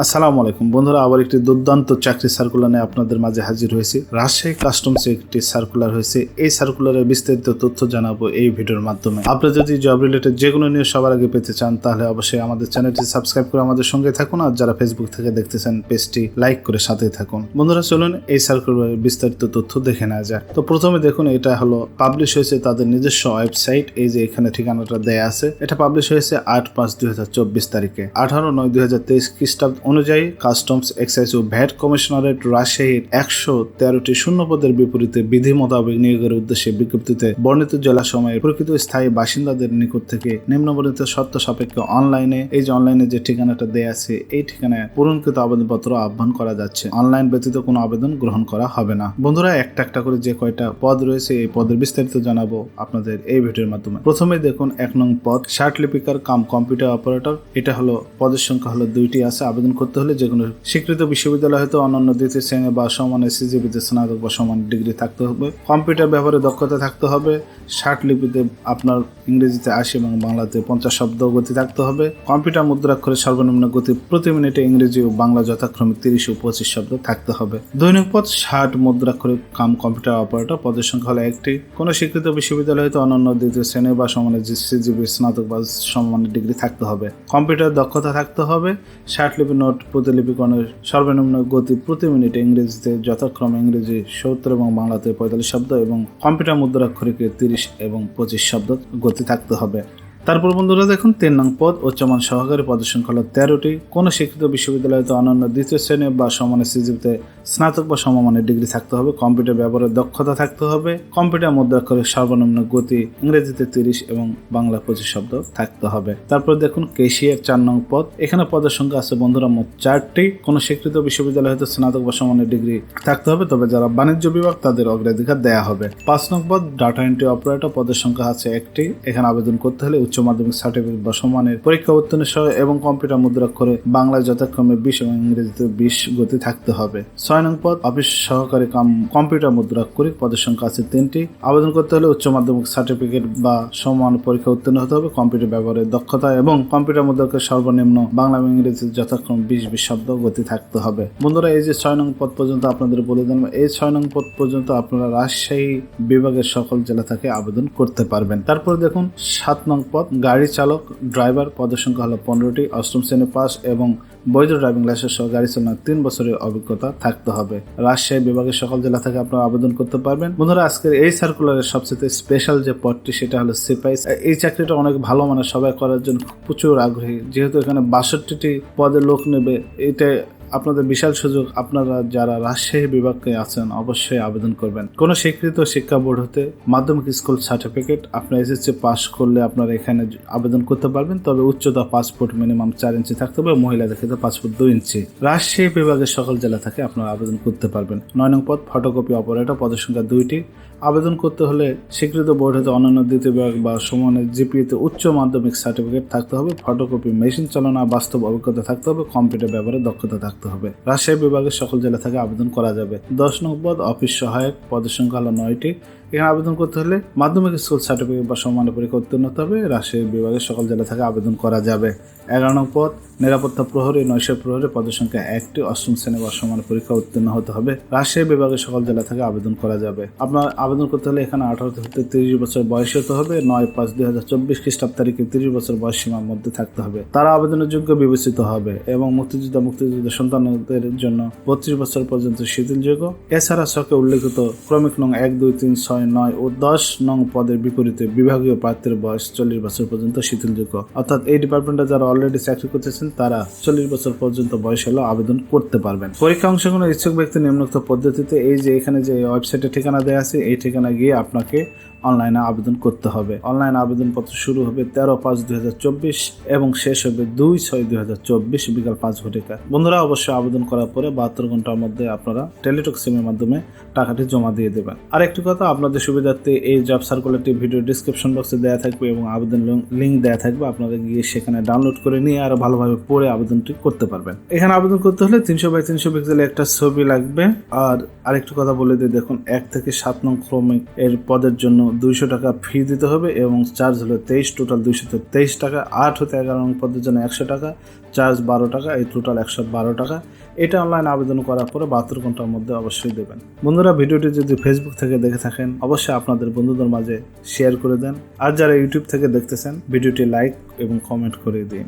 আসসালামু আলাইকুম। বন্ধুরা, আবার একটি দুর্দান্ত চাকরি সার্কুলার নিয়ে আপনাদের মাঝে হাজির হয়েছি। রাজশাহী কাস্টমসে একটি সার্কুলার হয়েছে। এই সার্কুলারের বিস্তারিত তথ্য জানাব এই ভিডিওর মাধ্যমে। আপনি যদি জব রিলেটেড যে কোনো নিউজ সবার আগে পেতে চান, তাহলে অবশ্যই আমাদের চ্যানেলটি সাবস্ক্রাইব করে আমাদের সঙ্গে থাকুন আর যারা ফেসবুক থেকে দেখতেছেন পেজটি লাইক করে সাথেই থাকুন। বন্ধুরা, চলুন এই সার্কুলারের বিস্তারিত তথ্য দেখে নেওয়া যায় তো প্রথমে দেখুন, এটা হলো পাবলিশ হয়েছে তাদের নিজস্ব ওয়েবসাইট এই যে এখানে ঠিকানাটা দেয়া আছে। এটা পাবলিশ হয়েছে আট পাঁচ দুই তারিখে। আঠারো নয় দুই খ্রিস্টাব্দ অনুযায়ী কাস্টমস এক্সাইজ ও ভ্যাট কমিশনারেট রাজশাহীর একশো তেরোটি শূন্য পদের বিপরীতে বিধি মোতাবেক নিয়োগের উদ্দেশ্যে বিজ্ঞপ্তিতে বর্ণিত জেলা সময়ে প্রকৃত স্থায়ী বাসিন্দাদের নিকট থেকে নিম্নবর্ণিত শর্ত সাপেক্ষে অনলাইনে, এই যে অনলাইনে যে ঠিকানাটা দেয়া আছে, এই ঠিকানায় পূরণকৃত আবেদনপত্র আহ্বান করা যাচ্ছে। অনলাইন ব্যতীত কোনো আবেদন গ্রহণ করা হবে না। বন্ধুরা, একটা একটা করে যে কয়টা পদ রয়েছে, এই পদের বিস্তারিত জানাব আপনাদের এই ভিডিওর মাধ্যমে। প্রথমে দেখুন, এক নং পদ শার্ট লিপিকার কাম কম্পিউটার অপারেটর। এটা হলো, পদের সংখ্যা হলো দুইটি আছে, আবেদন করতে হলে যে কোনো স্বীকৃত বিশ্ববিদ্যালয় হয়তো অন্যান্য দ্বিতীয় শ্রেণি বা সমান এসিজিবিতে স্নাতক বা সমান ডিগ্রি থাকতে হবে। কম্পিউটার ব্যবহারে দক্ষতা থাকতে হবে। ষাট লিপিতে আপনার ইংরেজিতে আশি এবং বাংলাতে পঞ্চাশ শব্দ গতি থাকতে হবে। কম্পিউটার মুদ্রাক্ষরে সর্বনিম্ন গতি প্রতি মিনিটে ইংরেজি ও বাংলা যথাক্রমে তিরিশ ও পঁচিশ শব্দ থাকতে হবে। দৈনিক পদ ষাট মুদ্রাক্ষরে কাম কম্পিউটার অপারেটর পদের সংখ্যা হলো একটি। কোনো স্বীকৃত বিশ্ববিদ্যালয় হয়তো অন্যান্য দ্বিতীয় শ্রেণি বা সমানের সিজিবি স্নাতক বা সমানের ডিগ্রি থাকতে হবে। কম্পিউটার দক্ষতা থাকতে হবে। ষাট লিপি নোট প্রতিলিপিকরণের সর্বনিম্ন গতি প্রতি মিনিটে ইংরেজিতে যথাক্রমে ইংরেজি সত্তর এবং বাংলাতে পঁয়তাল্লিশ শব্দ এবং কম্পিউটার মুদ্রাক্ষরিকে তিরিশ এবং পঁচিশ শব্দ গতি থাকতে হবে। তারপর বন্ধুরা দেখুন, তিন নং পদ উচ্চমান সহকারী পদের সংখ্যা তেরোটি। কোনো শিক্ষিত বিশ্ববিদ্যালয়তে অন্যান্য দ্বিতীয় শ্রেণি বা সমানের সিজিতে স্নাতক বা সমমানের ডিগ্রি থাকতে হবে। কম্পিউটার ব্যবহারের দক্ষতা থাকতে হবে। কম্পিউটার মুদ্রাক্ষরের সর্বনিম্ন গতি, ইংরেজিতে তিরিশ এবং বাংলা পঁচিশ শব্দ থাকতে হবে। তারপর দেখুন, কেশিয়ার চার নং পদ। এখানে পদের সংখ্যা আছে বন্ধুরা মোট চারটি। কোনো স্বীকৃত বিশ্ববিদ্যালয় হতে স্নাতক বা সমানের ডিগ্রি থাকতে হবে, তবে যারা বাণিজ্য বিভাগ তাদের অগ্রাধিকার দেয়া হবে। পাঁচ নং পদ, ডাটা এন্ট্রি অপারেটর, পদের সংখ্যা আছে একটি। এখানে আবেদন করতে হলে উচ্চ মাধ্যমিক সার্টিফিকেট বা সমানের পরীক্ষা উত্তীর্ণ সহ এবং কম্পিউটার মুদ্রাক্ষরে বাংলায় যথাক্রমে বিশ এবং ইংরেজিতে বিশ গতি থাকতে হবে। ছয় নং পদ, অফিস সহকারী কাম কম্পিউটার মুদ্রাক্ষরিক পদের সংখ্যা আছে তিনটি। আবেদন করতে হলে উচ্চ মাধ্যমিক সার্টিফিকেট বা সমান পরীক্ষা উত্তীর্ণ হতে হবে। কম্পিউটার ব্যবহারের দক্ষতা এবং কম্পিউটার মুদ্রাক্ষরের সর্বনিম্ন বাংলা এবং ইংরেজি যথাক্রমে বিশ বিশ শব্দ গতি থাকতে হবে। বন্ধুরা, এই যে ছয় নং পদ পর্যন্ত আপনাদের বলে দিলাম, এই ছয় নং পদ পর্যন্ত আপনারা রাজশাহী বিভাগের সকল জেলা থেকে আবেদন করতে পারবেন। তারপর দেখুন, সাত নং পদ গাড়ি চালক, ড্রাইভার পদের সংখ্যা হলো পনেরোটি, অষ্টম শ্রেণি পাস এবং বৈধ ড্রাইভিং লাইসেন্স সহ গাড়ি চালানোর তিন বছরের অভিজ্ঞতা থাকতে হবে। রাজশাহী বিভাগের সকল জেলা থেকে আপনারা আবেদন করতে পারবেন। বন্ধুরা, আজকের এই সার্কুলারের সবচেয়ে স্পেশাল যে পদটি, সেটা হলো সিপাই এই চাকরিটা অনেক ভালো মানে সবাই করার জন্য প্রচুর আগ্রহী। যেহেতু এখানে বাষট্টিটি পদে লোক নেবে, এটা আপনাদের বিশাল সুযোগ। আপনারা যারা রাজশাহী বিভাগে আছেন, অবশ্যই আবেদন করবেন। কোনো স্বীকৃত শিক্ষা বোর্ড হতে মাধ্যমিক স্কুল সার্টিফিকেট আপনার এসএসসি পাস করলে আপনারা এখানে আবেদন করতে পারবেন। তবে উচ্চতা পাসপোর্ট মিনিমাম চার ইঞ্চি থাকতে হবে, মহিলাদের ক্ষেত্রে পাসপোর্ট দুই ইঞ্চি। রাজশাহী বিভাগের সকল জেলা থেকে আপনারা আবেদন করতে পারবেন। নয় নং পদ ফটোকপি অপারেটর পদের সংখ্যা দুইটি। আবেদন করতে হলে স্বীকৃত বোর্ড হতে অন্যান্য দ্বিতীয় বিভাগ বা সমানের জিপিএতে উচ্চ মাধ্যমিক সার্টিফিকেট থাকতে হবে ফটোকপি মেশিন চালানো, বাস্তব অভিজ্ঞতা থাকতে হবে কম্পিউটার ব্যবহারে দক্ষতা থাকতে হবে। রাজশাহী বিভাগের সকল জেলা থেকে আবেদন করা যাবে। দশ নং পদ অফিস সহায়ক পদের সংখ্যা হলো নয়টি। এখানে আবেদন করতে হলে মাধ্যমিক স্কুল সার্টিফিকেট বা সমানের পরীক্ষা উত্তীর্ণ হতে হবে। রাজশাহী বিভাগের সকল জেলা থেকে আবেদন করা যাবে। এগারো নং পদ, নিরাপত্তা প্রহরী নৈশ প্রহরী, পদের সংখ্যা একটি, অষ্টম শ্রেণি বা সমান পরীক্ষা উত্তীর্ণ হতে হবে। রাজশাহী বিভাগের সকল জেলা থেকে আবেদন করা যাবে। আপনার আবেদন করতে হলে এখানে আঠারো থেকে তিরিশ বছর বয়স হতে হবে। নয় পাঁচ দুই হাজার চব্বিশ খ্রিস্টাব্দ তারিখে তিরিশ বছর বয়স সীমার মধ্যে থাকতে হবে। তারা আবেদনের যোগ্য বিবেচিত হবে এবং মুক্তিযোদ্ধা, মুক্তিযুদ্ধ সন্তানদের জন্য বত্রিশ বছর পর্যন্ত শিথিলযোগ্য। এছাড়া শখে উল্লেখিত ক্রমিক নং এক, দুই, তিন, ছয় নয় ও দশ নং পদের বিপরীতে বিভাগীয় প্রার্থীর বয়স চল্লিশ বছর পর্যন্ত শিথিলযোগ্য। অর্থাৎ এই ডিপার্টমেন্টে যারা অলরেডি চাকরি করতেছেন, তারা চল্লিশ বছর পর্যন্ত বয়স হলেও আবেদন করতে পারবেন। পরীক্ষা অংশগ্রহণের ইচ্ছুক ব্যক্তি নিম্নোক্ত পদ্ধতিতে এই যে এখানে যে ওয়েবসাইটে ঠিকানা দেওয়া আছে, এই ঠিকানা গিয়ে আপনাকে অনলাইনে আবেদন করতে হবে। অনলাইন আবেদনপত্র শুরু হবে তেরো পাঁচ দুই হাজার চব্বিশ এবং শেষ হবে দুই ছয় দুই বিকাল পাঁচ ঘটিকা। বন্ধুরা, অবশ্যই আবেদন করার পরে বাহাত্তর ঘণ্টার মধ্যে আপনারা টেলিটক সিমের মাধ্যমে টাকাটি জমা দিয়ে দেবেন। আর একটি কথা, আপনাদের সুবিধার্থে এই জব সার্কুলারটি ভিডিও ডিসক্রিপশন বক্সে দেওয়া থাকবে এবং আবেদন লিঙ্ক দেওয়া থাকবে। আপনারা গিয়ে সেখানে ডাউনলোড করে নিয়ে আরও ভালোভাবে পড়ে আবেদনটি করতে পারবেন। এখানে আবেদন করতে হলে তিনশো বাই তিনশো পিক্সেলের একটা ছবি লাগবে। আর আরেকটি কথা বলে দিই, দেখুন, এক থেকে সাত নং ক্রমিক এর পদের জন্য দুইশো টাকা ফি দিতে হবে এবং চার্জ হলো তেইশ টোটাল দুইশো তেইশ টাকা। আট হতে এগারো নং পদের জন্য একশো টাকা। চার্জ বারো টাকা, এই টোটাল একশো বারো টাকা। এটা অনলাইন আবেদন করার পরে বাহাত্তর ঘণ্টার মধ্যে অবশ্যই দেবেন। বন্ধুরা, ভিডিওটি যদি ফেসবুক থেকে দেখে থাকেন, অবশ্যই আপনাদের বন্ধুদের মাঝে শেয়ার করে দেন। আর যারা ইউটিউব থেকে দেখতেছেন, ভিডিওটি লাইক এবং কমেন্ট করে দিন।